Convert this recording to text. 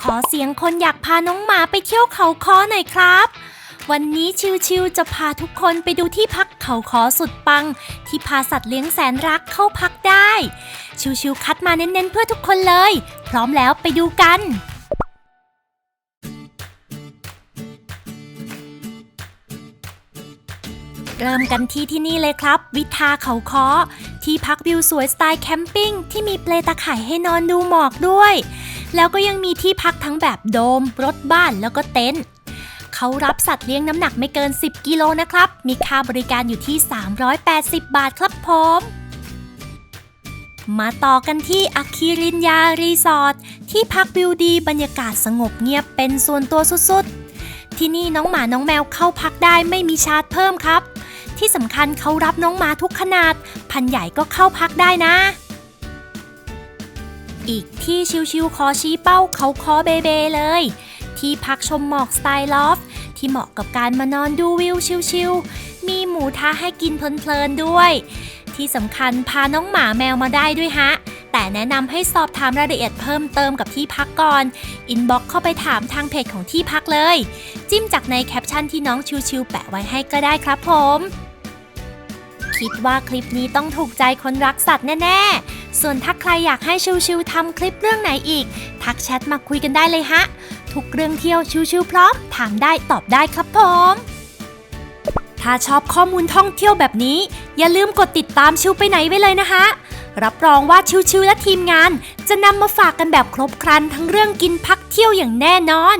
ขอเสียงคนอยากพาน้องหมาไปเที่ยวเขาคอหน่อยครับ วันนี้ชิวๆจะพาทุกคนไปดูที่พักเขาคอสุดปัง ที่พาสัตว์เลี้ยงแสนรักเข้าพักได้ ชิวๆคัดมาเน้นๆเพื่อทุกคนเลย พร้อมแล้วไปดูกัน เริ่มกันที่ที่นี่เลยครับ วิทาเขาคอที่พักวิวสวยสไตล์แคมปิ้งที่มีเปลตะข่ายให้นอนดูหมอกด้วย แล้วก็ยังมีที่พักทั้งแบบโดม รถบ้านแล้วก็เต็นท์เขารับสัตว์เลี้ยงน้ำหนักไม่เกิน 10 กิโลนะครับ มีค่าบริการอยู่ที่ 380 บาทครับผม มาต่อกันที่อัคคิรินยารีสอร์ทที่พักวิวดีบรรยากาศสงบเงียบเป็นส่วนตัวสุดๆ ที่นี่น้องหมาน้องแมวเข้าพักได้ไม่มีชาร์จเพิ่มครับ ที่สำคัญเขารับน้องหมาทุกขนาด พันใหญ่ก็เข้าพักได้นะ อีกที่ชิวๆขอชี้เป้าเขาคอเบเบเลย ที่พักชมหมอกสไตล์ลอฟที่เหมาะกับการมานอนดูวิวชิวๆมีหมูทะให้กินเพลินๆด้วย ที่สำคัญพาน้องหมาแมวมาได้ด้วยฮะ แต่แนะนำให้สอบถามรายละเอียดเพิ่มเติมกับที่พักก่อนอินบ็อกเข้าไปถามทางเพจของที่พักเลย จิ้มจากในแคปชั่นที่น้องชิวๆแปะไว้ให้ก็ได้ครับผม คิดว่าคลิปนี้ต้องถูกใจคนรักสัตว์แน่ๆ ส่วนถ้าใครอยากให้ชิวๆทำคลิปเรื่องไหนอีก ทักแชทมาคุยกันได้เลยฮะ ทุกเรื่องเที่ยวชิวๆพร้อม ถามได้ตอบได้ครับผม ถ้าชอบข้อมูลท่องเที่ยวแบบนี้ อย่าลืมกดติดตามชิวไปไหนไว้เลยนะคะ รับรองว่าชิวๆและทีมงาน จะนำมาฝากกันแบบครบครันทั้งเรื่องกินพักเที่ยวอย่างแน่นอน